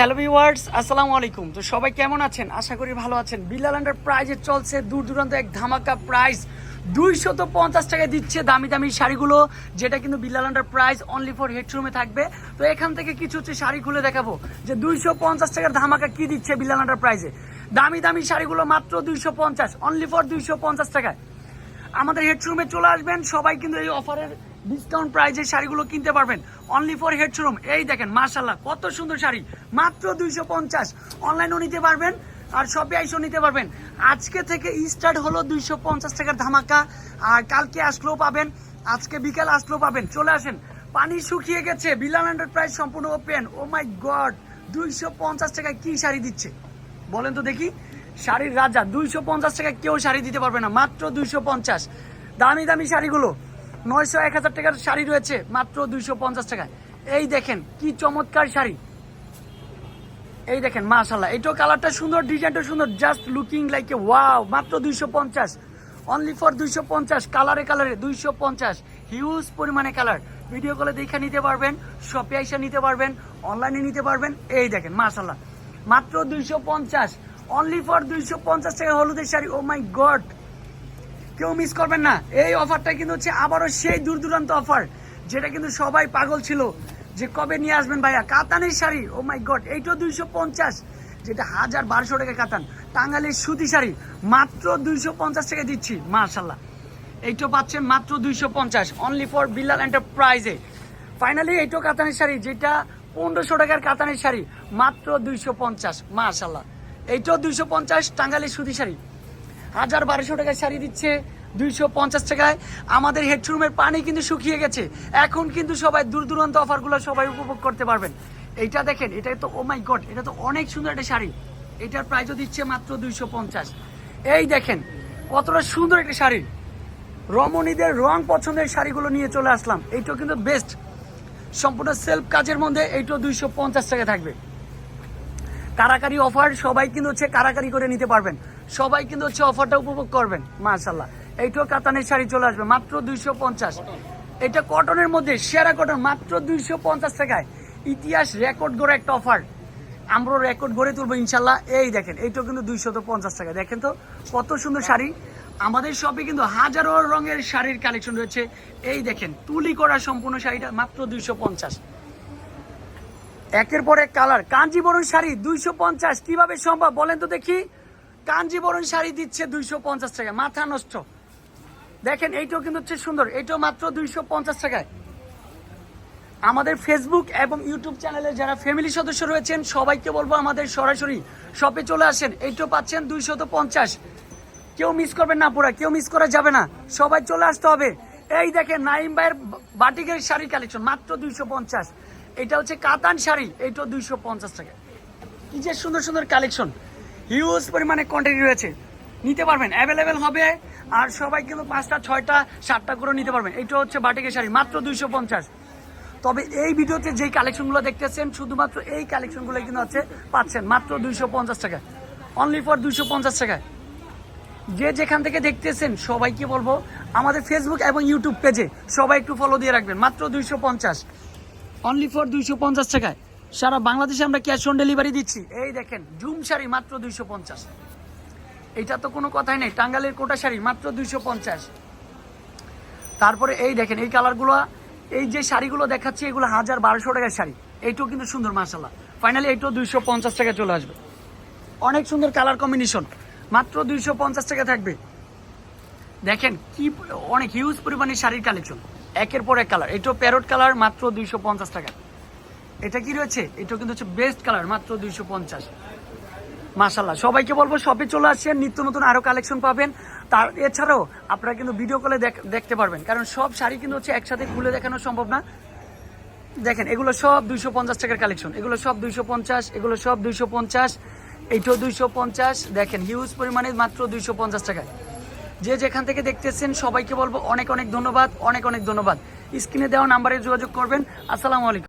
Hello viewers আসসালামু আলাইকুম তো সবাই কেমন আছেন? আশা করি ভালো আছেন। বিল্লাল আন্ডার প্রাইজে চলছে দূর দূরান্ত এক ধামাকা প্রাইস দুইশত পঞ্চাশ টাকায় দিচ্ছে দামি দামি শাড়িগুলো, যেটা কিন্তু Bilal under price only for হেডরুমে থাকবে। তো এখান থেকে কিছু হচ্ছে শাড়ি খুলে দেখাবো। যে দুইশো পঞ্চাশ টাকার ধামাকা কি দিচ্ছে বিল্লাল আন্ডার প্রাইজে দামি দামি শাড়িগুলো মাত্র দুইশো পঞ্চাশ অনলি ফর দুইশো পঞ্চাশ টাকায়। আমাদের হেডরুমে চলে আসবেন। সবাই কিন্তু এই অফারের ডিসকাউন্ট প্রাইজে শাড়িগুলো কিনতে পারবেন। অনলি ফর হেড শোরুম এই দেখেন মার্শাল্লাহ কত সুন্দর শাড়ি। মাত্র দুইশো পঞ্চাশ। অনলাইনও নিতে পারবেন আর শপে আইসও নিতে পারবেন। আজকে থেকে স্টার্ট হলো দুইশো পঞ্চাশ টাকার ধামাকা। আর কালকে আসলেও পাবেন, আজকে বিকাল আসলেও পাবেন। চলে আসেন, পানি শুকিয়ে গেছে। বিলাল হান্ড্রেড প্রাইস সম্পূর্ণ ওপেন ও মাই গড দুইশো পঞ্চাশ টাকায় কী শাড়ি দিচ্ছে? বলেন তো দেখি। শাড়ির রাজা, দুইশো পঞ্চাশ টাকায় কেউ শাড়ি দিতে পারবে না। মাত্র দুইশো পঞ্চাশ। দামি দামি শাড়িগুলো। নয়শো এক হাজার টাকার শাড়ি রয়েছে, মাত্র দুইশো পঞ্চাশ টাকায়। এই দেখেন, কি চমৎকার শাড়ি। এই দেখেন মাশাল্লাহ এইটাও কালারটা সুন্দর, ডিজাইনটা সুন্দর just looking like a wow মাত্র দুইশো পঞ্চাশ। অনলি ফর দুইশো পঞ্চাশ, কালারে কালারে দুইশো পঞ্চাশ হিউজ পরিমাণে কালার। ভিডিও কলে দেখে নিতে পারবেন শপে আইসা নিতে পারবেন অনলাইনে নিতে পারবেন, এই দেখেন মাশাল্লাহ মাত্র দুইশো পঞ্চাশ অনলি ফর দুইশো পঞ্চাশ টাকা হলুদের শাড়ি ও মাই গড কেউ মিস করবেন না। এই অফারটা কিন্তু হচ্ছে আবারও সেই দূর দূরান্ত অফার যেটা কিন্তু সবাই পাগল ছিল যে কবে নিয়ে আসবেন ভাইয়া? কাতানের শাড়ি ও মাই গড এইটাও দুইশো পঞ্চাশ, যেটা হাজার বারোশো টাকা কাতান। টাঙ্গালের সুতি শাড়ি, মাত্র দুইশো পঞ্চাশ টাকা দিচ্ছি মার্শাল্লাহ এইটাও পাচ্ছেন মাত্র দুইশো পঞ্চাশ অনলি ফর বিল্লাল এন্টারপ্রাইজে ফাইনালি এইটাও কাতানের শাড়ি, যেটা পনেরোশো টাকার কাতানের শাড়ি, মাত্র দুইশো পঞ্চাশ মার্শাল্লাহ এইটাও দুইশো পঞ্চাশ টাঙ্গালের সুতি শাড়ি। হাজার বারোশো টাকায় শাড়ি দিচ্ছে, দুইশো পঞ্চাশ টাকায়। আমাদের হেডরুমের পানি কিন্তু শুকিয়ে গেছে। এখন কিন্তু সবাই দূর দূরান্ত অফারগুলো সবাই উপভোগ করতে পারবেন। এইটা দেখেন এটা তো ও মাই গড এটা তো অনেক সুন্দর একটা শাড়ি। এটার প্রাইসও দিচ্ছে মাত্র দুইশো পঞ্চাশ। এই দেখেন, কতটা সুন্দর একটা শাড়ি। রমণীদের রং পছন্দের শাড়িগুলো নিয়ে চলে আসলাম। এইটাও কিন্তু বেস্ট সম্পূর্ণ সেলফ কাজের মধ্যে এইটাও দুইশো পঞ্চাশ টাকা থাকবে। কারাকারি অফার সবাই কিন্তু হচ্ছে কারাকারি করে নিতে পারবেন। সবাই কিন্তু হচ্ছে অফারটা উপভোগ করবেন মাশাল্লাহ এইটাও কাতানের শাড়ি চলে আসবে, মাত্র দুইশো পঞ্চাশ। এটা কটনের মধ্যে, সেরা কটন, মাত্র দুইশো পঞ্চাশ টাকায়। ইতিহাস রেকর্ড গড়ে একটা অফার। আমরা রেকর্ড গড়ে তুলবো ইনশাল্লাহ এই দেখেন, এইটাও কিন্তু দুইশত পঞ্চাশ টাকা দেখেন তো, কত সুন্দর শাড়ি। আমাদের শপে কিন্তু হাজারো রঙের শাড়ির কালেকশন রয়েছে। এই দেখেন, তুলি করা সম্পূর্ণ শাড়িটা, মাত্র দুইশো পঞ্চাশ। একের পর এক কালার। কাঞ্জিবরণ শাড়ি, দুইশো পঞ্চাশ। কীভাবে সম্ভব? বলেন তো দেখি। কাঞ্জিবরণ শাড়ি দিচ্ছে দুইশো পঞ্চাশ টাকা মাথা নষ্ট। দেখেন, এইটাও কিন্তু হচ্ছে সুন্দর। এইটাও মাত্র দুইশো পঞ্চাশ টাকায়। আমাদের ফেসবুক এবং ইউটিউব চ্যানেলে যারা ফ্যামিলি সদস্য রয়েছেন, সবাইকে বলব আমাদের সরাসরি শপে চলে আসেন। এইটাও পাচ্ছেন দুইশত পঞ্চাশ। কেউ মিস করবেন না পুরা, কেউ মিস করা যাবে না। সবাই চলে আসতে হবে। এই দেখেন, নাইম ভাইয়ের বাটিকের শাড়ি কালেকশন মাত্র দুইশো পঞ্চাশ। এটা হচ্ছে কাতান শাড়ি, এইটাও দুইশো পঞ্চাশ টাকা কি যে সুন্দর সুন্দর কালেকশন হিউজ পরিমাণে কোয়ান্টিটি রয়েছে। নিতে পারবেন অ্যাভেলেবেল হবে। আর সবাই কিন্তু পাঁচটা, ছয়টা, সাতটা করে নিতে পারবেন। এইটা হচ্ছে বাটিকের শাড়ি মাত্র দুইশো পঞ্চাশ। তবে এই ভিডিওতে যেই কালেকশনগুলো দেখতেছেন, শুধুমাত্র এই কালেকশনগুলো কিন্তু হচ্ছে পাচ্ছেন, মাত্র দুইশো পঞ্চাশ টাকা। অনলি ফর দুইশো পঞ্চাশ টাকায়। যে যেখান থেকে দেখতেছেন সবাইকে বলব, আমাদের ফেসবুক এবং ইউটিউব পেজে সবাই একটু ফলো দিয়ে রাখবেন, মাত্র দুইশো পঞ্চাশ। অনলি ফর দুইশো পঞ্চাশ টাকায়। সারা বাংলাদেশে আমরা ক্যাশ অন ডেলিভারি দিচ্ছি। এই দেখেন, জুম শাড়ি মাত্র দুইশো পঞ্চাশ। এটা তো কোনো কথাই নেই টাঙ্গালের কোটা শাড়ি মাত্র দুইশো পঞ্চাশ। তারপরে এই দেখেন, এই কালারগুলো, এই যে শাড়িগুলো দেখাচ্ছি, এগুলো হাজার বারোশো টাকার শাড়ি। এইটাও কিন্তু সুন্দর মাসাল্লাহ ফাইনালি এইটাও দুইশো পঞ্চাশ টাকা চলে আসবে। অনেক সুন্দর কালার কম্বিনেশন মাত্র দুইশো পঞ্চাশ টাকা থাকবে। দেখেন, কি অনেক হিউজ পরিমাণে শাড়ির কালেকশন একের পর এক কালার এটাও প্যারোট কালার মাত্র দুইশো পঞ্চাশ টাকা এটা কি রয়েছে? এটা কিন্তু হচ্ছে বেস্ট কালার মাত্র দুইশো পঞ্চাশ। মাসাল্লাহ সবাইকে বলব শপে চলে আসছেন নিত্য নতুন আরও কালেকশন পাবেন। তার এছাড়াও আপনারা কিন্তু ভিডিও কলে দেখতে পারবেন। কারণ সব শাড়ি কিন্তু হচ্ছে একসাথে খুলে দেখানো সম্ভব না। দেখেন, এগুলো সব দুইশো পঞ্চাশ টাকার কালেকশন এগুলো সব দুইশো পঞ্চাশ, এগুলো সব দুইশো পঞ্চাশ এইটাও দুইশো পঞ্চাশ। দেখেন হিউজ পরিমাণে মাত্র দুইশো পঞ্চাশ টাকায়। যে যেখান থেকে দেখতেছেন, সবাইকে বলব, অনেক অনেক ধন্যবাদ, অনেক অনেক ধন্যবাদ। স্ক্রিনে দেওয়া নাম্বারে যোগাযোগ করবেন। আসসালামু আলাইকুম।